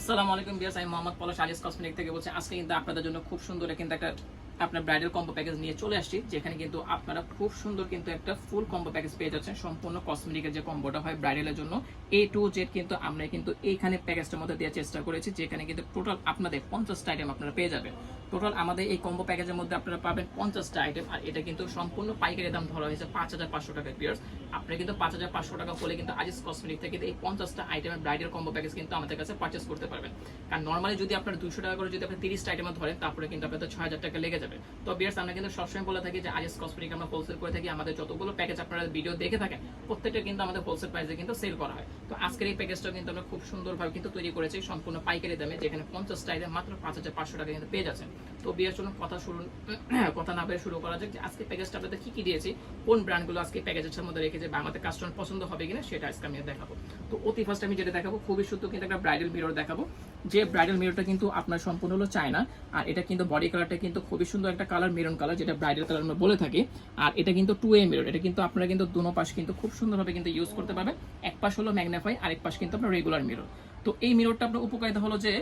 আসসালামু আলাইকুম বিয়াস আমি মোহাম্মদ পলাশ আলিস কসমেটিক থেকে বলছি, আজকে কিন্তু আপনাদের জন্য খুব সুন্দর কিন্তু একটা আপনার ব্রাইডাল কম্বো প্যাকেজ নিয়ে চলে আসছি, যেখানে কিন্তু আপনারা খুব সুন্দর কিন্তু একটা ফুল কম্বো প্যাকেজ পেয়ে যাচ্ছেন। সম্পূর্ণ কসমেটিকের যে কম্বোটা হয় ব্রাইডালের জন্য এ টু জেড কিন্তু আমরা কিন্তু এইখানে প্যাকেজটার মধ্যে দেওয়ার চেষ্টা করেছি, যেখানে কিন্তু টোটাল আপনাদের পঞ্চাশটা আইটেম আপনারা পেয়ে যাবেন। টোটাল আমাদের এই কম্বো প্যাকেজের মধ্যে আপনারা পাবেন পঞ্চাশটা আইটেম আর এটা কিন্তু সম্পূর্ণ পাইকারি দাম ধরা হয়েছে পাঁচ হাজার পাঁচশো টাকা পিয়ার্স আপনারা কিন্তু পাঁচ হাজার পাঁচশো টাকা হলে কিন্তু আজিস কসমেটিক থেকে এই পঞ্চাশটা আইটেমের ব্রাইডাল কম্বো প্যাকেজ কিন্তু আমাদের কাছে পারচেস করতে পারবেন। কারণ নর্মালি যদি আপনার দুশো টাকা করে যদি আপনি তিরিশটা আইটেম ধরেন, তারপরে কিন্তু আপনাদের ছয় হাজার টাকা লেগে যাবে। তো বিয়ার্স আমরা কিন্তু সবসময় বলে থাকি যে আজিস কসমেটিক আমরা হোলসেল করে থাকি, আমাদের যতগুলো প্যাকেজ আপনারা ভিডিও দেখে থাকেন, প্রত্যেকটা কিন্তু আমাদের হোলসেল প্রাইসে কিন্তু সেল করা হয়। তো আজকের এই প্যাকেজটা কিন্তু আমরা খুব সুন্দরভাবে কিন্তু তৈরি করেছি, সম্পূর্ণ পাইকারি দামে, যেখানে পঞ্চাশটা আইটেম মাত্র পাঁচ হাজার পাঁচশো টাকা কিন্তু পেয়ে যাচ্ছেন। তো বিয়ার চলুন কথা শুরু কথা না বের শুরু করা যাক যে আজকে প্যাকেজটা আপনাদের কি কি দিয়েছি, কোন ব্র্যান্ডগুলো আজকে প্যাকেজের মধ্যে রেখেছে বা আমাদের কাস্টমার পছন্দ হবে কিনা, সেটা আজকে আমি দেখাবো। তো অতি ফার্স্ট আমি যেটা দেখাবো, খুবই শুদ্ধ কিন্তু একটা ব্রাইডাল মিরর দেখাবো। যে ব্রাইডাল মিররটা কিন্তু আপনার সম্পূর্ণ হলো চায়না, আর এটা কিন্তু বডি কালারটা কিন্তু খুবই সুন্দর একটা কালার মেরুন কালার যেটা ব্রাইডাল কালার আমরা বলে থাকি। আর এটা কিন্তু টু এ মিরর এটা কিন্তু আপনারা কিন্তু দুনো পাশ কিন্তু খুব সুন্দরভাবে কিন্তু ইউজ করতে পারবেন। এক পাশ হলো ম্যাগনাফাই আর এক পাশ কিন্তু আপনার রেগুলার মিরর তো এই মিররটা আপনার উপকারিতা হলো যে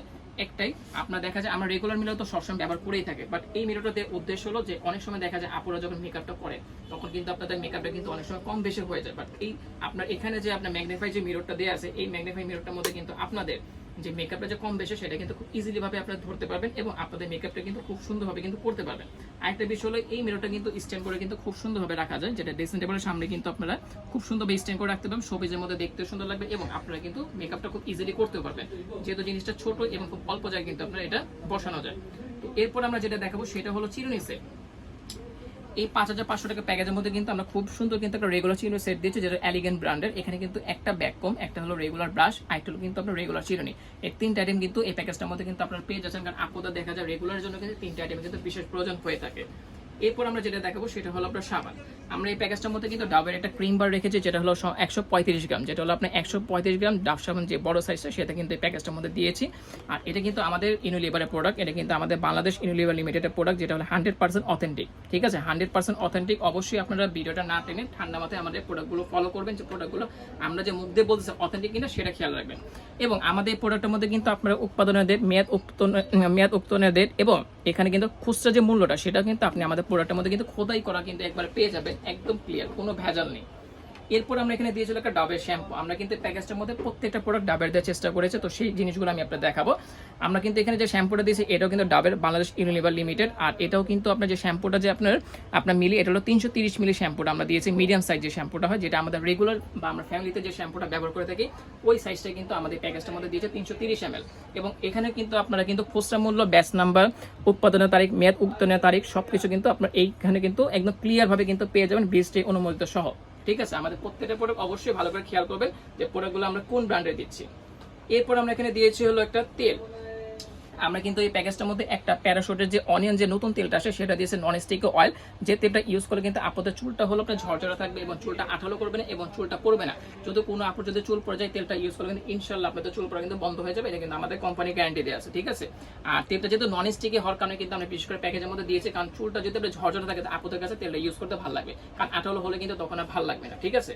একটাই, আপনার দেখা যায়, আমরা রেগুলার মিরর তো সবসময় ব্যবহার করেই থাকে বাট এই মিররটা দিয়ে উদ্দেশ্য হলো যে অনেক সময় দেখা যায়, আপুরা যখন মেকআপটা করে, তখন কিন্তু আপনাদের মেকআপটা কিন্তু অনেক সময় কম বেশি হয়ে যায়। বাট এই আপনার এখানে যে আপনার ম্যাগনিফাই যে মিররটা দেওয়া আছে, এই ম্যাগনিফাই মিররটার মধ্যে কিন্তু আপনাদের যে মেকআপটা যে কম বেশি সেটা কিন্তু খুব ইজিলি ভাবে আপনারা ধরতে পারবেন এবং আপনাদের মেকআপটা কিন্তু খুব সুন্দরভাবে কিন্তু করতে পারবেন। আরেকটা বিষয় হলো, এই মিররটা কিন্তু স্ট্যান্ড করে কিন্তু খুব সুন্দরভাবে রাখা যায়, যেটা ড্রেসিং টেবিলের সামনে কিন্তু আপনারা খুব সুন্দরভাবে স্ট্যান্ড করে রাখতে পারবেন সবুজের মধ্যে দেখতে সুন্দর লাগবে এবং আপনারা কিন্তু মেকআপটা খুব ইজিলি করতে পারবেন। যেহেতু জিনিসটা ছোট এবং খুব অল্প জায়গায় কিন্তু আপনারা এটা বসানো যায়। তো এরপর আমরা যেটা দেখাবো সেটা হলো চিরুনি সেট এই পাঁচ হাজার পাঁচশো টাকা প্যাকেজের মধ্যে কিন্তু আমরা খুব সুন্দর কিন্তু একটা রেগুলার চিরুনি সেট দিচ্ছি, যেটা অ্যালিগেন ব্র্যান্ডের এখানে কিন্তু একটা ব্যাক কম, একটা হলো রেগুলার ব্রাশ আরেকটা হলো কিন্তু আপনার রেগুলার চিরুনি। এই তিনটা আইটেম কিন্তু এই প্যাকেজটার মধ্যে কিন্তু আপনার পেয়ে যাচ্ছেন, কারণ আপনাদের দেখা যায় রেগুলার জন্য কিন্তু তিনটা আইটেম কিন্তু বিশেষ প্রয়োজন হয়ে থাকে। এরপর আমরা যেটা দেখাবো সেটা হলো আপনার সাবান। আমরা এই প্যাকেজটার মধ্যে কিন্তু ডাবের একটা ক্রিম বার রেখেছি, যেটা হলো একশো পঁয়ত্রিশ গ্রাম। যেটা হলো আপনার একশো পঁয়ত্রিশ গ্রাম ডাব সাবান, যে বড় সাইজটা সেটা কিন্তু এই প্যাকেজটার মধ্যে দিয়েছি। আর এটা কিন্তু আমাদের ইউনিলিভারের প্রোডাক্ট এটা কিন্তু আমাদের বাংলাদেশ ইউনিলিভার লিমিটেডের প্রোডাক্ট যেটা হলো হান্ড্রেড পার্সেন্ট অথেন্টিক ঠিক আছে? হান্ড্রেড পার্সেন্ট অথেন্টিক অবশ্যই আপনারা ভিডিওটা না টেনে ঠান্ডা মাথায় আমাদের প্রোডাক্টগুলো ফলো করবেন, যে প্রোডাক্টগুলো আমরা যে মুখ দিয়ে বলতেছি অথেন্টিক কিনা সেটা খেয়াল রাখবেন। এবং আমাদের এই প্রোডাক্টের মধ্যে কিন্তু আপনারা উৎপাদনের ডেট মেয়াদ উত্তোলন- মেয়াদ উত্তোলনের ডেট এবং এখানে কিন্তু খুচরা যে মূল্যটা সেটা কিন্তু আপনি আমাদের প্রোডাক্টের মধ্যে কিন্তু খোদাই করা কিন্তু একবার পেয়ে যাবেন একদম ক্লিয়ার কোনো ভেজাল নেই। এরপর আমরা এখানে দিয়েছিল একটা ডাবের শ্যাম্পু আমরা কিন্তু প্যাকেজটার মধ্যে প্রত্যেকটা প্রোডাক্ট ডাবের দেওয়ার চেষ্টা করেছে, তো সেই জিনিসগুলো আমি আপনার দেখাবো। আমরা কিন্তু এখানে যে শ্যাম্পুটা দিয়েছি, এটাও কিন্তু ডাবের বাংলাদেশ ইউনিলিভার লিমিটেড আর এটাও কিন্তু আপনার যে শ্যাম্পুটা যে আপনার আপনার মিলি, এটা হলো তিনশো তিরিশ মিলি শ্যাম্পুটা আমরা দিয়েছি মিডিয়াম সাইজ যে শ্যাম্পুটা হয়, যেটা আমাদের রেগুলার বা আমরা ফ্যামিলিতে যে শ্যাম্পুটা ব্যবহার করে থাকি, ওই সাইজটা কিন্তু আমাদের প্যাকেজটার মধ্যে দিয়েছে তিনশো তিরিশ এম এবং এখানে কিন্তু আপনারা কিন্তু খুচরা মূল্য ব্যাচ নাম্বার উৎপাদনের তারিখ, মেয়াদ উত্তোলনের তারিখ, সবকিছু কিন্তু আপনার এইখানে কিন্তু একদম ক্লিয়ারভাবে কিন্তু পেয়ে যাবেন বীজটি অনুমোদিত সহ। ঠিক আছে? আমাদের প্রত্যেকটা প্রোডাক্ট অবশ্যই ভালো করে খেয়াল করবেন যে প্রোডাক্টগুলো আমরা কোন ব্র্যান্ডে দিচ্ছি। এরপর আমরা এখানে দিয়েছি হলো একটা তেল। আমরা কিন্তু এই প্যাকেজটার মধ্যে একটা প্যারাশুটের যে অনিয়ন যে নতুন তেলটা আসে, সেটা দিয়েছে নন স্টিক অয়েল যে তেলটা ইউজ করলে কিন্তু আপনাদের চুলটা হলো আপনার ঝরঝরা থাকবে এবং চুলটা আঠালো করবে না এবং চুলটা পড়বে না। যদি কোনো আপুর যদি চুল পড়ে যায়, তেলটা ইউজ করলে কিন্তু ইনশাল্লাহ আপনাদের চুল পড়া কিন্তু বন্ধ হয়ে যাবে। এটা কিন্তু আমাদের কোম্পানি গ্যারান্টি দেওয়া আছে, ঠিক আছে? আর তেলটা যেহেতু নন স্টিকে হওয়ার কারণে কিন্তু আমরা বিশেষ করে প্যাকেজের মধ্যে দিয়েছি, কারণ চুলটা যদি আপনার ঝরঝরা থাকে, তো আপুদের কাছে তেলটা ইউজ করতে ভালো লাগবে। কারণ আঠালো হলে কিন্তু তখন আর ভালো লাগবে না, ঠিক আছে?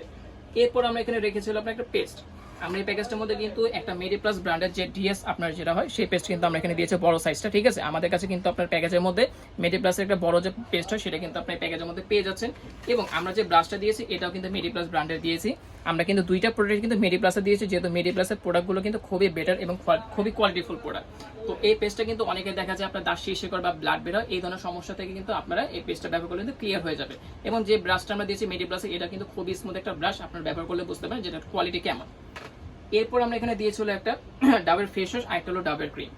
এরপর আমরা এখানে রেখেছিলাম আপনার একটা পেস্ট আমরা এই প্যাকেজটার মধ্যে কিন্তু একটা মেডি প্লাস ব্র্যান্ডের যে ডিএস আপনার যেটা হয়, সেই পেস্ট কিন্তু আমরা এখানে দিয়েছি বড় সাইজটা ঠিক আছে? আমাদের কাছে কিন্তু আপনার প্যাকেজের মধ্যে মেডি প্লাসের একটা বড় যে পেস্ট হয়, সেটা কিন্তু আপনার প্যাকেজের মধ্যে পেয়ে যাচ্ছেন। এবং আমরা যে ব্রাশটা দিয়েছি, এটাও কিন্তু মেডি প্লাস ব্র্যান্ডের দিয়েছি। আমরা কিন্তু দুইটা প্রোডাক্ট কিন্তু মেডি প্লাসে দিয়েছি, যেহেতু মেডি প্লাসের প্রোডাক্টগুলো কিন্তু খুবই বেটার এবং খুবই কোয়ালিটিফুল প্রোডাক্ট তো এই পেস্টটা কিন্তু অনেকে দেখা যায় আপনার দাঁত শীর্ষে বা ব্লাড বের হয়, এই ধরনের সমস্যা থেকে কিন্তু আপনারা এই পেস্টটা ব্যবহার করলে কিন্তু ক্লিয়ার হয়ে যাবে। এবং যে ব্রাশটা আমরা দিয়েছি মেডি প্লাসে এটা কিন্তু খুবই স্মুথ একটা ব্রাশ আপনারা ব্যবহার করলে বুঝতে পারেন যেটা কোয়ালিটি কেমন। এরপর আমরা এখানে দিয়ে চলে একটা ডাবের ফেস ওয়াশ আর একটা হলো ডাবের ক্রিম।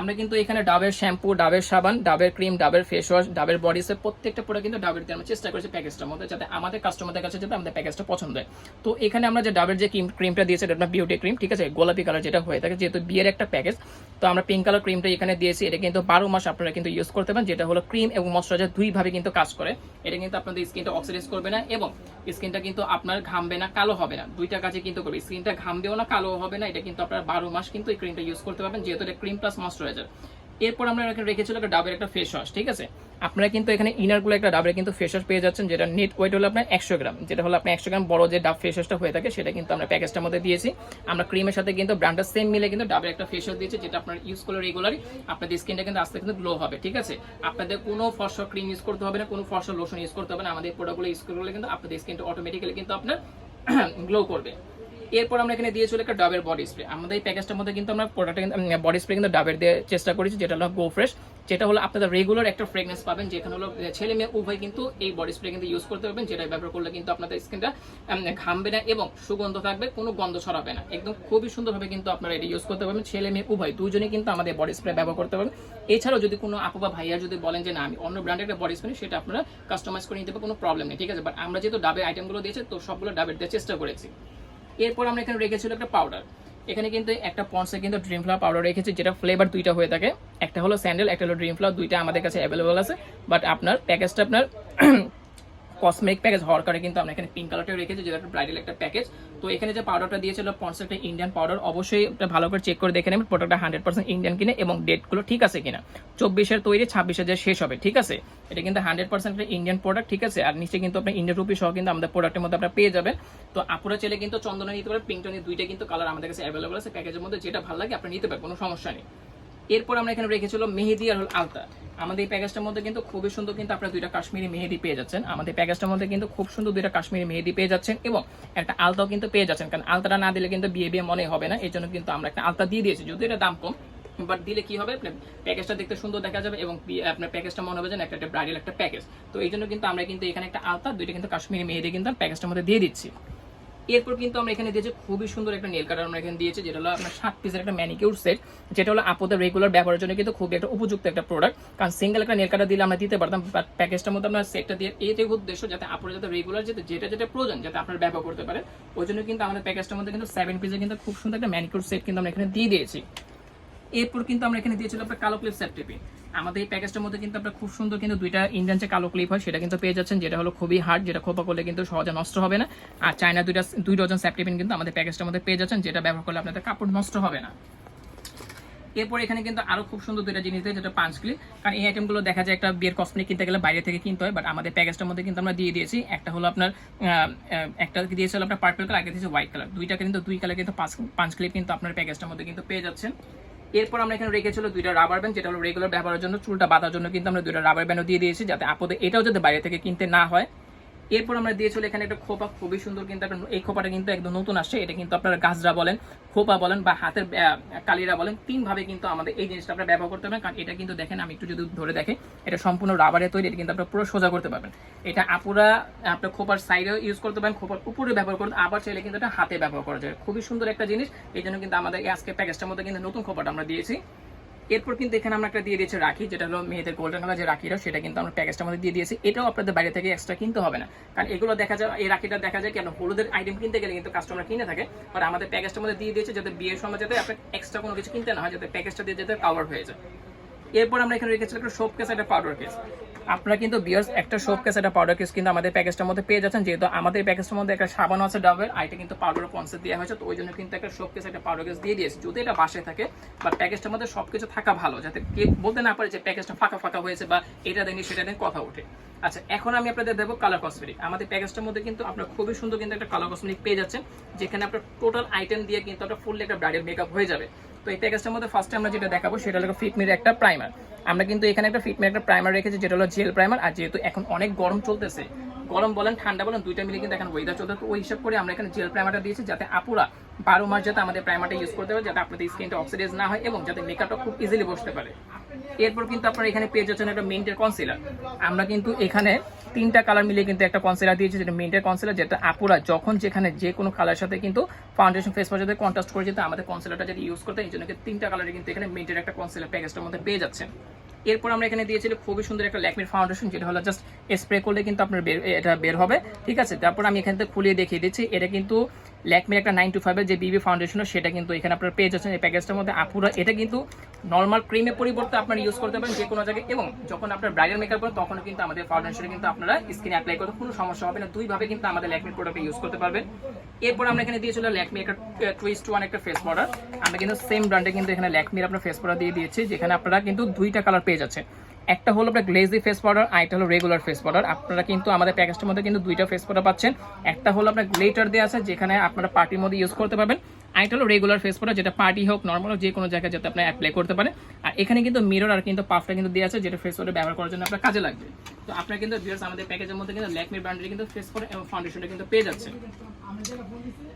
আমরা কিন্তু এখানে ডাবের শ্যাম্পু, ডাবের সাবান, ডাবের ক্রিম, ডাবের ফেস ওয়াশ ডাবের বডি সেট প্রত্যেকটা প্রোডাক্ট কিন্তু ডাবের দিয়ে আমরা চেষ্টা করেছি প্যাকেজটার মধ্যে, যাতে আমাদের কাস্টমারদের কাছে যাতে আমাদের প্যাকেজটা পছন্দ হয়। তো এখানে আমরা যে ডাবের যে ক্রিম ক্রিমটা দিয়েছি, এটা বিউটি ক্রিম ঠিক আছে? গোলাপি কালার যেটা হয়ে থাকে, যেহেতু বিয়ের একটা প্যাকেজ তো আমরা পিঙ্ক কালার ক্রিমটা এখানে দিয়েছি, এটা কিন্তু বারো মাস আপনারা কিন্তু ইউজ করতে পারেন, যেটা হলো ক্রিম এবং ময়শ্চারাইজার দুইভাবে কিন্তু কাজ করে। এটা কিন্তু আপনাদের স্কিনটা অক্সিডাইজ করবে না এবং স্কিনটা কিন্তু আপনার ঘামবে না, কালো হবে না। দুইটা কাজে কিন্তু করবে। স্কিনটা ঘামবেও না কালো হবে না, এটা কিন্তু আপনারা বারো মাস কিন্তু এই ক্রিমটা ইউজ করতে পারবেন, যেহেতু এটা ক্রিম প্লাস ময়শ্চারাইজার এরপর আমরা এখানে রেখেছিল একটা ডাবের একটা ফেস ওয়াশ ঠিক আছে? আপনারা কিন্তু এখানে ইনারগুলো একটা ডাবের কিন্তু ফেস ওয়াশ পেয়ে যাচ্ছেন, যেটা নেট ওয়েট হলো আপনার একশো গ্রাম। যেটা হলো আপনার একশো গ্রাম বড় যে ডাব ফেস ওয়াশটা হয়ে থাকে, সেটা কিন্তু আমরা প্যাকেজটার মধ্যে দিয়েছি। আমরা ক্রিমের সাথে কিন্তু ব্র্যান্ডটা সেম মিলে কিন্তু ডাবের একটা ফেস ওয়াশ দিয়েছি, যেটা আপনার ইউজ করলে রেগুলারই আপনাদের স্কিনটা কিন্তু আস্তে কিন্তু গ্লো হবে, ঠিক আছে? আপনাদের কোনো ফর্সা ক্রিম ইউজ করতে হবে না, কোনো ফর্সা লোশন ইউজ করতে হবে না। আমাদের প্রোডাক্টগুলো ইউজ করলে কিন্তু আপনাদের স্কিনটা অটোমেটিক্যালি কিন্তু আপনার গ্লো করবে। এরপর আমরা এখানে দিয়েছিল একটা ডাবের বডি স্প্রে আমাদের এই প্যাকেজটার মধ্যে কিন্তু আমরা প্রোডাক্ট বডি স্প্রে কিন্তু ডাবের দিয়ে চেষ্টা করেছি, যেটা হলো গো ফ্রেশ যেটা হলো আপনাদের রেগুলার একটা ফ্রেগনেন্স পাবেন, যেখানে হলো ছেলে মেয়ে উভয় কিন্তু এই বডি স্প্রে কিন্তু ইউজ করতে পারবেন, যেটা ব্যবহার করলে কিন্তু আপনাদের স্কিনটা ঘামবে না এবং সুগন্ধ থাকবে, কোনো গন্ধ ছড়াবে না। একদম খুবই সুন্দরভাবে কিন্তু আপনারা এটা ইউজ করতে পারবেন, ছেলে মেয়ে উভয় দুজনেই কিন্তু আমাদের বডি স্প্রে ব্যবহার করতে পারবেন। এছাড়াও যদি কোনো আপু বা ভাইয়া যদি বলেন যে, না, আমি অন্য ব্র্যান্ডের একটা বডি স্প্রে সেটা আপনারা কাস্টমাইজ করে নিতে পারবেন, কোনো প্রবলেম নেই, ঠিক আছে? বাট আমরা যেহেতু ডাবের আইটেমগুলো দিয়েছি, তো সবগুলো ডাবের দেওয়ার চেষ্টা করেছি। এরপর আমরা এখানে রেখেছিল একটা পাউডার এখানে কিন্তু একটা পন্সে কিন্তু ড্রিম ফ্লাওয়ার পাউডার রেখেছি, যেটা ফ্লেভার দুইটা হয়ে থাকে। একটা হলো স্যান্ডেল একটা হলো ড্রিম ফ্লাওয়ার দুইটা আমাদের কাছে অ্যাভেলেবল আছে। বাট আপনার প্যাকেজটা আপনার কসমেটিক প্যাকেজ হওয়ার কারণে কিন্তু আমরা এখানে পিঙ্ক কালারটা রেখেছি, যেটা একটা ব্রাইডাল একটা প্যাকেজ তো এখানে যে পাউডারটা দিয়েছিল পন্স ইন্ডিয়ান পাউডার অবশ্যই ভালো করে চেক করে দেখে নেবেন প্রোডাক্টটা হান্ড্রেড পার্সেন্ট ইন্ডিয়ান কিনে এবং ডেটগুলো ঠিক আছে কিনা। চব্বিশের তৈরি ছাব্বিশে যে শেষ হবে, ঠিক আছে? এটা কিন্তু হান্ড্রেড পার্সেন্ট ইন্ডিয়ান প্রোডাক্ট ঠিক আছে? আর নিচে কিন্তু আপনার ইন্ডিয়ান রুপি সহ কিন্তু আমাদের প্রোডাক্টের মধ্যে আপনারা পেয়ে যাবেন। তো আপুরা চাইলে কিন্তু চন্দনা নিতে পারেন পিঙ্কটা নিয়ে দুইটা কিন্তু কালার আমাদের কাছে অ্যাভেলেবল আছে প্যাকেজের মধ্যে যেটা ভালো লাগে আপনি নিতে পারেন, কোনো সমস্যা নেই। এরপর আমরা এখানে রেখেছিল মেহেদি আর আলতা। আমাদের এই প্যাকেজটার মধ্যে কিন্তু খুবই সুন্দর কিন্তু আপনারা দুইটা কাশ্মীরি মেহেদি পেয়ে যাচ্ছেন। আমাদের প্যাকেজটার মধ্যে কিন্তু খুব সুন্দর দুইটা কাশ্মীরি মেহেদি পেয়ে যাচ্ছেন এবং একটা আলতাও কিন্তু পেয়ে যাচ্ছেন। কারণ আলতাটা না দিলে কিন্তু বিয়ে বিয়ে মনে হবে না এই জন্য কিন্তু আমরা একটা আলতা দিয়ে দিয়েছি। যদি এটা দাম কম বাট দিলে কি হবে? প্যাকেজটা দেখতে সুন্দর দেখা যাবে এবং আপনার প্যাকেজটা মনে হবে যেন একটা একটা ব্রাইডাল একটা প্যাকেজ। তো এই জন্য কিন্তু আমরা কিন্তু এখানে একটা আলতা, দুইটা কিন্তু কাশ্মীরি মেহেদি কিন্তু প্যাকেজটার মধ্যে দিয়ে দিচ্ছি। এরপর কিন্তু আমরা এখানে দিয়েছি খুবই সুন্দর একটা নেল কাটার আমরা এখানে দিয়েছি, যেটা হলো আপনার সাত পিসের একটা ম্যানিকিউর সেট যেটা হলো আপদের রেগুলার ব্যবহারের জন্য কিন্তু খুবই একটা উপযুক্ত একটা প্রোডাক্ট কারণ সিঙ্গেল একটা নেল কাটার দিলে আমরা দিতে পারতাম প্যাকেজটার মধ্যে আমরা সেটটা দিয়ে এতে উদ্দেশ্য যাতে আপনার যাতে রেগুলার যেতে, যেটা যেটা প্রয়োজন যাতে আপনার ব্যবহার করতে পারে ওই জন্য কিন্তু আমাদের প্যাকেজটার মধ্যে কিন্তু সেভেন পিসের কিন্তু খুব সুন্দর একটা ম্যানিকিউর সেট কিন্তু আমরা এখানে দিয়ে দিয়েছি। এরপর কিন্তু আমরা এখানে দিয়েছিলাম আপনার কালো ক্লিপ সেট আমাদের এই প্যাকেজটার মধ্যে কিন্তু আপনার খুব সুন্দর কিন্তু দুইটা ইন্ডিয়ান যে কালো ক্লিপ হয়, সেটা কিন্তু পেয়ে যাচ্ছেন, যেটা হলো খুবই হার্ড যেটা খোপা করলে কিন্তু সহজে নষ্ট হবে না। আর চায়না দুইটা, দুই ডজন স্যাপটিপিন কিন্তু আমাদের প্যাকেজটার মধ্যে পেয়ে যাচ্ছেন, যেটা ব্যবহার করলে আপনাদের কাপড় নষ্ট হবে না। এরপর এখানে কিন্তু আরও খুব সুন্দর দুইটা জিনিস দেয়, যেটা পাঁচ ক্লিপ কারণ এই আইটেমগুলো দেখা যায় একটা বিয়ের কসমেটিক কিনতে গেলে বাইরে থেকে কিনতে হয় বাট আমাদের প্যাকেজটার মধ্যে কিন্তু আমরা দিয়ে দিয়েছি। একটা হলো আপনার একটা দিয়েছিল আপনার পার্পল কালার আগে দিয়েছে হোয়াইট কালার দুইটা কিন্তু দুই কালার কিন্তু পাঁচ পাঁচ ক্লিপ কিন্তু আপনার প্যাকেজটার মধ্যে কিন্তু পেয়ে যাচ্ছেন। এরপর আমরা এখানে রেখেছিল দুইটা রাবার ব্যান্ড যেটা হলো রেগুলার ব্যবহারের জন্য, চুলটা বাঁধার জন্য কিন্তু আমরা দুইটা রাবার ব্যান্ডও দিয়ে দিয়েছি যাতে আপদে এটাও যাতে বাইরে থেকে কিনতে না হয়। এরপর আমরা দিয়ে চলে এখানে একটা খোপা, খুবই সুন্দর কিন্তু একটা এই খোপাটা কিন্তু একদম নতুন আসছে। এটা কিন্তু আপনারা গাছরা বলেন, খোপা বলেন বা হাতের কালিরা বলেন তিন ভাবে কিন্তু আমাদের এই জিনিসটা আপনারা ব্যবহার করতে পারেন কারণ এটা কিন্তু দেখেন, আমি একটু যদি ধরে দেখে, এটা সম্পূর্ণ রাবারে তৈরি, এটা কিন্তু আপনারা পুরো সোজা করতে পারবেন। এটা আপুরা, আপনার খোপার সাইডেও ইউজ করতে পারেন, খোপার উপরে ব্যবহার করতে, আবার চাইলে কিন্তু এটা হাতে ব্যবহার করা যায়। খুবই সুন্দর একটা জিনিস, এই জন্য কিন্তু আমাদের আজকে প্যাকেজটার মধ্যে কিন্তু নতুন খোপাটা আমরা দিয়েছি। এরপর কিন্তু এখানে আমরা একটা দিয়ে দিয়েছি রাখি, যেটা হলো মেয়েদের গোল্ডেন কালার যে রাখিটা, সেটা কিন্তু আমরা প্যাকেজটার মধ্যে দিয়ে দিয়েছি। এটাও আপনাদের বাইরে থেকে এক্সট্রা কিনতে হবে না। কারণ এগুলো দেখা যায়, এই রাখিটা দেখা যায় কেন হলুদের আইটেম কিনতে গেলে কিন্তু কাস্টমার কিনে থাকে। আর আমাদের প্যাকেজটার মধ্যে দিয়ে দিয়েছে যাতে বিয়ের সময় যাতে আপনার এক্সট্রা কোনো কিছু কিনতে না হয়, যাতে প্যাকেজটা দিয়ে যাতে কাভার হয়ে যায়। এরপর আমরা এখানে রেখেছিলাম একটা শোপ কেস একটা পাউডার কেস আপনারা কিন্তু বিয়ার্স একটা সোপ কেস একটা পাউডার কেস কিন্তু আমাদের প্যাকেজটার মধ্যে পেয়ে যাচ্ছেন। যেহেতু আমাদের প্যাকেজটার মধ্যে একটা সাবান আছে ডাবের আর এটা কিন্তু পাউডার পঞ্চাশ দেওয়া হয়েছে, তো ওই জন্য কিন্তু একটা সোপ কেস একটা পাউডার কেস দিয়ে দিয়েছে। যদি এটা বাসায় থাকে, বা প্যাকেজটার মধ্যে সবকিছু থাকা ভালো, যাতে কেউ বলতে না পারে যে প্যাকেজটা ফাঁকা ফাঁকা হয়েছে, বা এটা দেয়নি, সেটা দেন কথা ওঠে। আচ্ছা এখন আমি আপনাদের দেবো কালার কসমেটিক আমাদের প্যাকেজটার মধ্যে কিন্তু আপনার খুবই সুন্দর কিন্তু একটা কালার কসমেটিক পেয়ে যাচ্ছেন, যেখানে আপনার টোটাল আইটেম দিয়ে কিন্তু একটা ফুল একটা ব্রাইডাল মেকআপ হয়ে যাবে। তো এই প্যাকেজটার মধ্যে ফার্স্টে আমরা যেটা দেখাবো সেটা হলো ফিটমির একটা প্রাইমার আমরা কিন্তু এখানে একটা ফিটমির একটা প্রাইমার রেখেছি, যেটা হলো জেল প্রাইমার আর যেহেতু এখন অনেক গরম চলতেছে গরম বলেন, ঠান্ডা বলেন, দুইটা মিলে কিন্তু এখন ওয়েদার চলতে ওই হিসাব করে আমরা এখানে জেল প্রাইমারটা দিয়েছি যাতে আপুরা বারো মাস যাতে আমাদের প্রাইমারটা ইউজ করতে পারে, যাতে আপনাদের স্কিনটা অক্সিডাইজ না হয় এবং যাতে মেকআপটা খুব ইজিলি বসতে পারে। এরপর কিন্তু আপনারা এখানে পেয়ে যাচ্ছেন একটা মিন্টের কনসিলার আমরা কিন্তু এখানে তিনটা কালার মিলিয়ে কিন্তু একটা কনসিলার দিয়েছি, যেটা মিন্টের কনসিলার যেটা আপুরা যখন যেখানে যে কোনো কালার সাথে কিন্তু ফাউন্ডেশন ফেস ওয়াশ যাতে কন্ট্রাস্ট করে যেতে আমাদের কনসিলারটা যদি ইউজ করতে এই জন্য তিনটা কালারে কিন্তু এখানে মিন্টের একটা কনসিলার প্যাকেজটার মধ্যে পেয়ে যাচ্ছেন। এরপর আমরা এখানে দিয়েছিলাম খুবই সুন্দর একটা ল্যাকমির ফাউন্ডেশন, যেটা হলো জাস্ট স্প্রে করলে কিন্তু আপনার এটা বের হবে, ঠিক আছে? তারপর আমি এখান থেকে খুলিয়ে দেখিয়ে দিচ্ছি, এটা কিন্তু ল্যাকমির একটা নাইন টু ফাইভের যে বিবি ফাউন্ডেশন সেটা কিন্তু এখানে আপনার পেয়ে যাচ্ছেন। এই প্যাকেজটার মধ্যে আপুরা, এটা কিন্তু নর্মাল ক্রিমের পরিবর্তে আপনারা ইউজ করতে পারেন যে কোনো জায়গায়। এবং যখন আপনার ব্রাইডাল মেকআপ করেন, তখন কিন্তু আমাদের ফাউন্ডেশনে কিন্তু আপনারা স্কিনে অ্যাপ্লাই করতে কোনো সমস্যা হবে না। দুইভাবে কিন্তু আমাদের ল্যাকমির প্রোডাক্ট ইউজ করতে পারবেন। এরপর আমরা এখানে দিয়েছিল ল্যাকমি একটা টুইস্ট ওয়ান একটা ফেস পাউডার আমরা কিন্তু সেম ব্র্যান্ডে কিন্তু এখানে ল্যাকমির আপনার ফেস পাউডার দিয়ে দিয়েছি, যেখানে আপনারা কিন্তু দুইটা কালার পেয়ে যাচ্ছে একটা হলো আপনার গ্লেজি ফেস পাউডার আর একটা হলো রেগুলার ফেস পাউডার আপনারা কিন্তু আমাদের প্যাকেজটার মধ্যে কিন্তু দুইটা ফেস পাউডার পাচ্ছেন। একটা হলো আপনার গ্লেটার দেওয়া আছে, যেখানে আপনারা পার্টির মধ্যে ইউজ করতে পারবেন। আরেকটা হলো রেগুলার ফেস পাউডার যেটা পার্টি হোক নর্মাল হোক যে কোনো জায়গায় যাতে আপনি অ্যাপ্লাই করতে পারেন। আর এখানে কিন্তু মিরর আর কিন্তু পাফটা কিন্তু দেওয়া আছে, যেটা ফেস পাউডার ব্যবহার করার জন্য আপনার কাজে লাগবে। তো আপনার কিন্তু ভিউয়ার্স আমাদের প্যাকেজের মধ্যে কিন্তু ল্যাকমি ব্র্যান্ডের কিন্তু ফেস পাউডার এবং ফাউন্ডেশনটা কিন্তু পেয়ে যাচ্ছে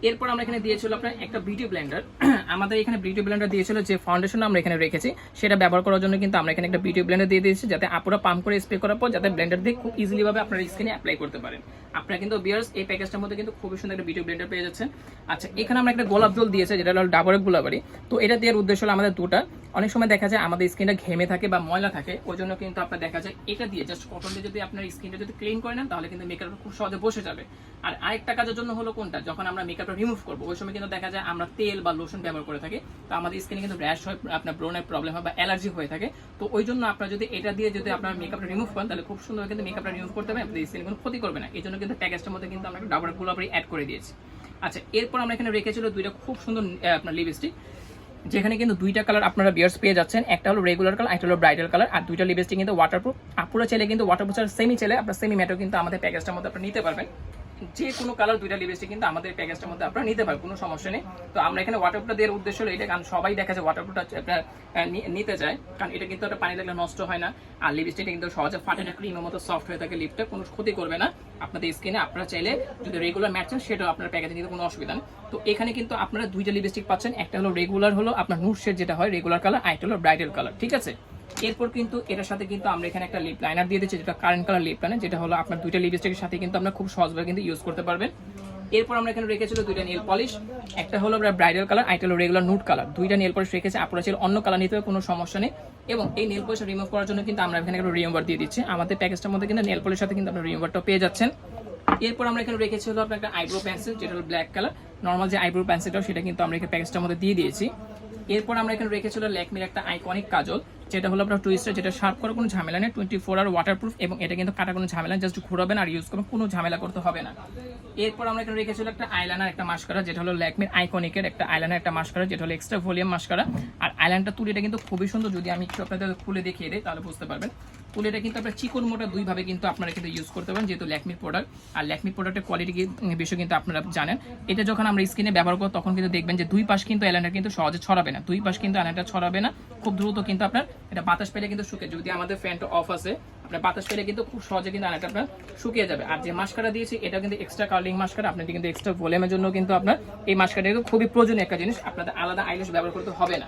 এরপর আমরা এখানে দিয়েছিল আপনার একটা বিউটি ব্লেন্ডার আমাদের এখানে বিউটি ব্লেন্ডার দিয়েছিল যে ফাউন্ডেশন আমরা এখানে রেখেছি, সেটা ব্যবহার করার জন্য কিন্তু আমরা এখানে একটা বিউটি ব্লেন্ডার দিয়ে দিয়েছি, যাতে আপুরা পাম্প করে স্প্রে করার পর যাতে ব্লেন্ডার দিয়ে খুব ইজিলি ভাবে আপনার স্কিনে অ্যাপ্লাই করতে পারেন। আপনারা কিন্তু বিয়ার্স এই প্যাকেজটার মধ্যে কিন্তু খুবই সুন্দর একটা বিউটি ব্লেন্ডার পেয়ে যাচ্ছেন। আচ্ছা এখানে আমরা একটা গোলাপ জল দিয়েছে, যেটা হলো ডাবরের গোলাবারি। তো এটা দেওয়ার উদ্দেশ্য হলো আমাদের দুটা। অনেক সময় দেখা যায় আমাদের স্কিনটা ঘেমে থাকে বা ময়লা থাকে ওই জন্য কিন্তু আপনার দেখা যায় এটা দিয়ে জাস্ট কটন দিয়ে যদি আপনার স্কিনটা যদি ক্লিন করে নেন, তাহলে কিন্তু মেকআপটা খুব সহজে বসে যাবে। আর আরেকটা কাজের জন্য হলো কোনটা? যখন আমরা মেকআপটা রিমুভ করব। ওই সময় কিন্তু দেখা যায় আমরা তেল বা লোশন ব্যবহার করে থাকি। তো আমাদের স্কিনে কিন্তু র্যাশ হয়, আপনার ব্রনের প্রবলেম হয় বা অ্যালার্জি হয়ে থাকে। তো ওই জন্য আপনার যদি এটা দিয়ে যদি আপনার মেকআপটা রিমুভ করেন, তাহলে খুব সুন্দর কিন্তু মেকআপটা রিমুভ করতে হবে আপনাদের স্কিন কোনো ক্ষতি করবে না। এই জন্য কিন্তু প্যাকেজটার মধ্যে কিন্তু আমরা ডাবল গুলাবারি অ্যাড করে দিয়েছি। আচ্ছা এরপর আমরা এখানে রেখেছিল দুইটা খুব সুন্দর আপনার লিপস্টিক যেখানে কিন্তু দুইটা কালার আপনারা বিয়ার্স পেয়ে যাচ্ছেন। একটা হলো রেগুলার কালার একটা হলো ব্রাইডাল কালার আর দুইটা লিপস্টিক কিন্তু ওয়াটারপ্রুফ আপুরা চাইলে কিন্তু ওয়াটারপ্রুফ ছাড়া সেমি চাইলে আপনার সেমি ম্যাটো কিন্তু আমাদের প্যাকেজটার মধ্যে আপনারা নিতে পারবেন। যে কোনো কালার দুইটা লিপস্টিক কিন্তু আমাদের প্যাকেজটার মধ্যে আপনারা নিতে পারবেন কোনো সমস্যা নেই। তো আমরা এখানে ওয়াটারপ্রুফটা দেওয়ার উদ্দেশ্য হলো এটা, কারণ সবাই দেখা যায় ওয়াটারপ্রুফটা আপনার নিতে চায়। কারণ এটা কিন্তু একটা পানি লাগলে নষ্ট হয় না। আর লিপস্টিকটা কিন্তু সহজে ফাটে না ক্রিমের মতো সফট হয়ে থাকে লিপটা কোনো ক্ষতি করবে না। আপনাদের স্কিনে আপনারা চাইলে যদি রেগুলার ম্যাচ চান, সেটাও আপনার প্যাকেজে নিতে কোনো অসুবিধা নেই। তো এখানে কিন্তু আপনারা দুইটা লিপস্টিক পাচ্ছেন। একটা হলো রেগুলার হলো আপনার নুট শেড যেটা হয় রেগুলার কালার আর একটা হলো ব্রাইডাল কালার ঠিক আছে? এরপর কিন্তু এটার সাথে কিন্তু আমরা এখানে একটা লিপ লাইনার দিয়ে দিচ্ছি, যেটা কারেন্ট কালার লিপ লাইনার যেটা হলো আপনার দুইটা লিপস্টিকের সাথে কিন্তু আপনার খুব সহজভাবে কিন্তু ইউজ করতে পারবেন। এরপর আমরা এখানে রেখেছিল দুইটা নেল পলিশ একটা হলো আমরা ব্রাইডাল কালার একটা হলো রেগুলার নুট কালার দুইটা নেল পলিশ রেখেছে আপনারা ছিল অন্য কালার নিতে কোনো সমস্যা নেই। এবং এই নেল পলিশ রিমুভ করার জন্য কিন্তু আমরা এখানে একটা রিমুভার দিয়ে দিচ্ছি। আমাদের প্যাকেজটার মধ্যে কিন্তু নেল পলিশের সাথে কিন্তু আপনার রিমুভারটা পেয়ে যাচ্ছেন। এরপর আমরা এখানে রেখেছি হলো আপনার একটা আইব্রো পেন্সিল যেটা হলো ব্ল্যাক কালার নর্মাল যে আইব্রো পেন্সিলটা সেটা কিন্তু আমরা এখানে প্যাকেজটার মধ্যে দিয়ে দিয়েছি। এরপর আমরা এখানে রেখেছিল ল্যাকমির একটা আইকনিক কাজল। যেটা হলো আপনার টুইস্টার যেটা শার্প করার কোনো ঝামেলা নেই টোয়েন্টি ফোর আর ওয়াটারপ্রুফ এবং এটা কিন্তু কাটা কোনো ঝামেলা জাস্ট ঘুরাবেন আর ইউজ করবেন, কোনো ঝামেলা করতে হবে না। এরপর আমরা এখানে রেখেছিল একটা আইলানার একটা মাস্কারা যেটা হলো ল্যাকমির আইকনিকের একটা আইলানার একটা মাস্কারা যেটা হলো এক্সট্রা ভলিউম মাস্কারা আর আইল্যান্ডটা তুলিটা কিন্তু খুবই সুন্দর, যদি আমি একটু আপনাদের খুলে দেখিয়ে দিই, তাহলে বুঝতে পারবেন। তুলিটা কিন্তু আপনার চিকন মোটা দুইভাবে কিন্তু আপনারা কিন্তু ইউজ করতে পারেন, যেহেতু ল্যাকমির প্রোডাক্ট আর ল্যাকমির প্রোডাক্টের কোয়ালিটি বিষয় কিন্তু আপনারা জানেন। এটা যখন আমরা স্কিনে ব্যবহার করব, তখন কিন্তু দেখবেন যে দুই পাশ কিন্তু আইলাইনার কিন্তু সহজে ছড়াবে না। দুই পাশ কিন্তু আইলাইনারটা ছড়াবে না। খুব দ্রুত কিন্তু আপনার এটা বাতাস পেলে কিন্তু শুকে যদি আমাদের ফ্যানটা অফ আছে, আপনার বাতাস পেলে কিন্তু খুব সহজে কিন্তু আয়নাটা আপনার শুকিয়ে যাবে। আর যে মাস্কারা দিয়েছি এটা কিন্তু এক্সট্রা কার্লিং মাস্কারা আপনার কিন্তু এক্সট্রা ভলিউমের জন্য কিন্তু আপনার এই মাস্কারটা কিন্তু খুবই প্রয়োজনীয় একটা জিনিস। আপনাদের আলাদা আইলিশ ব্যবহার করতে হবে না।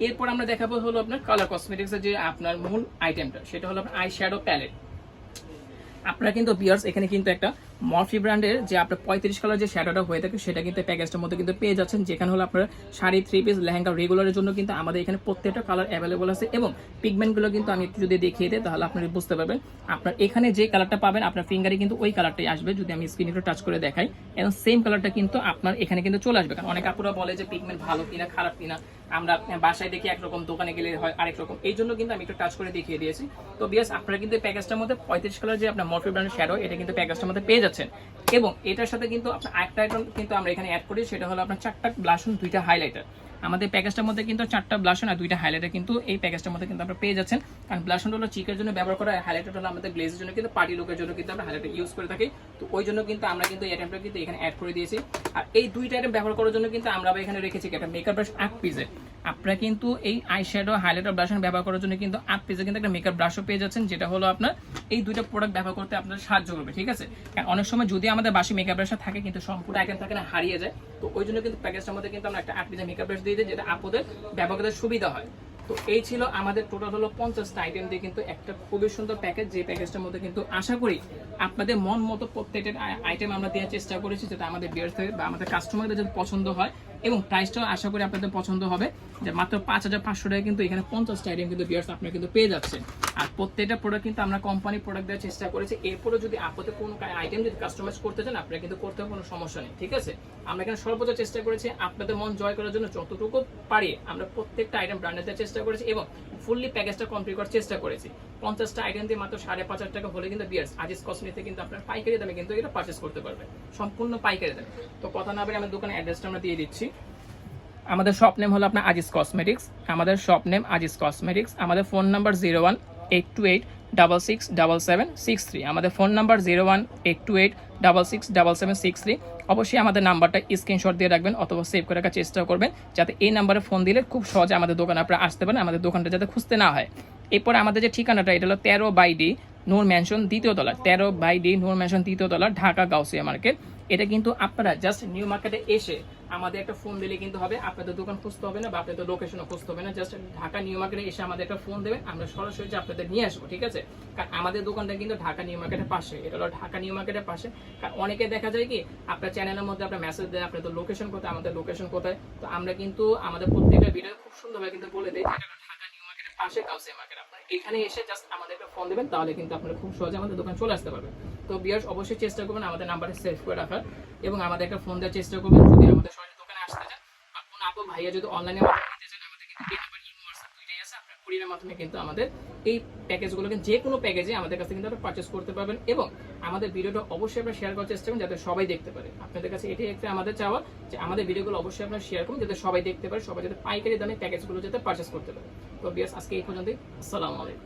এরপর আমরা দেখাবো হলো আপনার কালার কসমেটিক্সের যে আপনার মূল আইটেমটা সেটা হলো আপনার আই শ্যাডো প্যালেট আপনারা কিন্তু বিয়ার্স এখানে কিন্তু একটা মরফি ব্র্যান্ডের যে আপনার পঁয়ত্রিশ কালার যে শ্যাডোটা হয়ে থাকে, সেটা কিন্তু প্যাকেজটার মধ্যে কিন্তু পেয়ে যাচ্ছেন। যেখানে হলো আপনার শাড়ি থ্রি পিস লেহেঙ্গা রেগুলারের জন্য কিন্তু আমাদের এখানে প্রত্যেকটা কালার অ্যাভেলেবল আছে এবং পিগমেন্টগুলো কিন্তু আমি একটু যদি দেখিয়ে দিই, তাহলে আপনারা বুঝতে পারবেন। আপনার এখানে যে কালারটা পাবেন, আপনার ফিঙ্গারে কিন্তু ওই কালারটাই আসবে, যদি আমি স্ক্রিন একটু টাচ করে দেখাই। এবং সেম কালারটা কিন্তু আপনার এখানে কিন্তু চলে আসবে। কারণ অনেক আপুরা বলে যে পিগমেন্ট ভালো কিনা, খারাপ কিনা। আমরা বাসায় দেখি একরকম, দোকানে গেলে হয় আরেক রকম। এই জন্য কিন্তু আমি একটু টাচ করে দেখিয়ে দিয়েছি। তো বিয়াস আপনারা কিন্তু প্যাকেজটার মধ্যে পঁয়ত্রিশ কালার যে আপনার মরফি ব্র্যান্ডের শ্যাডো এটা কিন্তু প্যাকেজটার মধ্যে পেয়ে যাচ্ছেন। এবং এটার সাথে কিন্তু আপনার একটা আইটেম কিন্তু আমরা এখানে অ্যাড করি, সেটা হলো আপনার চারটা ব্লাশন দুইটা হাইলাইটার আমাদের প্যাকেজটার মধ্যে কিন্তু চারটা ব্লাশন আর দুইটা হাইলাইটার কিন্তু এই প্যাকেজটার মধ্যে কিন্তু আমরা পেয়ে যাচ্ছেন। কারণ ব্লাশন হলো চিকের জন্য ব্যবহার করা হাইলাইটার হলো আমাদের গ্লেজের জন্য কিন্তু পার্টি লোকের জন্য কিন্তু আমরা হাইলাইটার ইউজ করে থাকি। তো ওই জন্য কিন্তু আমরা কিন্তু এই আইটেমটা কিন্তু এখানে অ্যাড করে দিয়েছি। আর এই দুইটা আইটেম ব্যবহার করার জন্য কিন্তু আমরা এখানে রেখেছি একটা মেকআপ ব্রাশ আট পিসের আপনারা কিন্তু এই আই শ্যাডো হাইলাইটার ব্রাশ ব্যবহার করার জন্য কিন্তু আট পিসে কিন্তু একটা মেকআপ ব্রাশও পেয়ে যাচ্ছেন, যেটা হলো আপনার এই দুইটা প্রোডাক্ট ব্যবহার করতে আপনাদের সাহায্য করবে, ঠিক আছে? অনেক সময় যদি আমাদের বাসি মেকআপ ব্রাশটা থাকে, কিন্তু সম্পূর্ণ আইটেম থাকে না, হারিয়ে যায়, তো ওই জন্য কিন্তু প্যাকেজটার মধ্যে কিন্তু আমরা একটা আট পিসের মেকআপ ব্রাশ দিয়ে দিই, যেটা আপনাদের ব্যবহার করতে সুবিধা হয়। তো এই ছিল আমাদের টোটাল হলো পঞ্চাশটা আইটেম দিয়ে কিন্তু একটা খুবই সুন্দর প্যাকেজ যে প্যাকেজটার মধ্যে কিন্তু আশা করি আপনাদের মন মতো প্রত্যেকটা আইটেম আমরা দেওয়ার চেষ্টা করেছি, যেটা আমাদের বিয়ার্সদের বা আমাদের কাস্টমারদের যদি পছন্দ হয় এবং প্রাইসটাও আশা করি আপনাদের পছন্দ হবে। যে মাত্র পাঁচ হাজার পাঁচশো টাকা কিন্তু এখানে পঞ্চাশটা আইটেম কিন্তু বিয়ার্স আপনারা কিন্তু পেয়ে যাচ্ছেন। আর প্রত্যেকটা প্রোডাক্ট কিন্তু আমরা কোম্পানি প্রোডাক্ট দেওয়ার চেষ্টা করেছি। এরপরে যদি আপাতত কোনো আইটেম যদি কাস্টমাইজ করতে চান, আপনারা কিন্তু করতে কোনো সমস্যা নেই, ঠিক আছে? আমরা এখানে সর্বোচ্চ চেষ্টা করেছি আপনাদের মন জয় করার জন্য যতটুকু পারি আমরা প্রত্যেকটা আইটেম ব্র্যান্ডের দেওয়ার চেষ্টা করেছি এবং ফুললি প্যাকেজটা কমপ্লিট করার চেষ্টা করেছি। পঞ্চাশটা আইটেম দিয়ে মাত্র সাড়ে পাঁচ হাজার টাকা হলে কিন্তু বিয়ার্স আজিজ কসমেটিতে কিন্তু আপনার পাইকারি দামে কিন্তু এটা পারচেস করতে পারবেন সম্পূর্ণ পাইকারি দামে। তো কথা না বলে আমার দোকানের অ্যাড্রেসটা আমরা দিয়ে দিচ্ছি। আমাদের শপ নেম হলো আপনার আজিজ কসমেটিক্স আমাদের শপ নেম আজিজ কসমেটিক্স আমাদের phone number zero one eight two eight double six double seven six three আমাদের phone number zero one eight two eight double six double seven six three অবশ্যই আমাদের নাম্বারটা screenshot দিয়ে রাখবেন অথবা save করে রাখার চেষ্টা করবেন, যাতে এই নাম্বারে ফোন দিলে খুব সহজে আমাদের দোকানে আপনারা আসতে পারেন, আমাদের দোকানটা যাতে খুঁজতে না হয়। এরপরে আমাদের যে ঠিকানাটা, এটা হলো তেরো বাই ডি নূর ম্যানশন দ্বিতীয় তলা, তেরো বাই ডি নূর ম্যানশন দ্বিতীয় তলা, ঢাকা গাউসিয়া মার্কেট। এটা কিন্তু আপনারা জাস্ট নিউ মার্কেটে এসে আমাদের একটা ফোন দিলে কিন্তু হবে, আপনাদের দোকান খুঁজতে হবে না বা আপনাদের লোকেশনও খুঁজতে হবে না জাস্ট ঢাকা নিউ মার্কেটে এসে আমাদের একটা ফোন দেবেন, আমরা সরাসরি যে আপনাদের নিয়ে আসব, ঠিক আছে? কারণ আমাদের দোকানটা কিন্তু ঢাকা নিউ মার্কেটের পাশে, এটা হলো ঢাকা নিউ মার্কেটের পাশে। কারণ অনেকে দেখা যায় কি, আপনার চ্যানেলের মধ্যে আপনার মেসেজ দেয়, আপনাদের লোকেশন কোথায়, আমাদের লোকেশন কোথায়। তো আমরা কিন্তু আমাদের প্রত্যেকটা ভিডিও খুব সুন্দরভাবে কিন্তু বলে দিই ঢাকা নিউ পাশে কাউসে মার্কেট আপনার এখানে এসে জাস্ট আমাদেরকে ফোন দেবেন, তাহলে কিন্তু আপনারা খুব সহজে আমাদের দোকান চলে আসতে পারবেন। তো বিয়ার্স, অবশ্যই চেষ্টা করবেন আমাদের নাম্বারে সেভ করে রাখার এবং আমাদের একটা ফোন দেওয়ার চেষ্টা করবেন যদি আমাদের সরাসরি দোকানে আসতে চান। বা কোনো আপু, ভাইয়া যদি অনলাইনে নিতে চান আমাদের কিন্তু কুরিয়ারের মাধ্যমে কিন্তু আমাদের এই প্যাকেজগুলোকে যে কোনো প্যাকেজে আমাদের কাছে কিন্তু আপনারা পারচেস করতে পারবেন এবং আমাদের ভিডিওটা অবশ্যই আপনারা শেয়ার করার চেষ্টা করুন যাতে সবাই দেখতে পারে। আপনাদের কাছে এটাই একটা আমাদের চাওয়া যে আমাদের ভিডিওগুলো অবশ্যই আপনারা শেয়ার করুন যাতে সবাই দেখতে পারে, সবাই যাতে পাইকারি দামে প্যাকেজগুলো যাতে পারচেস করতে পারে। তো বিয়ার্স, আজকে এই পর্যন্তই। আসসালামু আলাইকুম।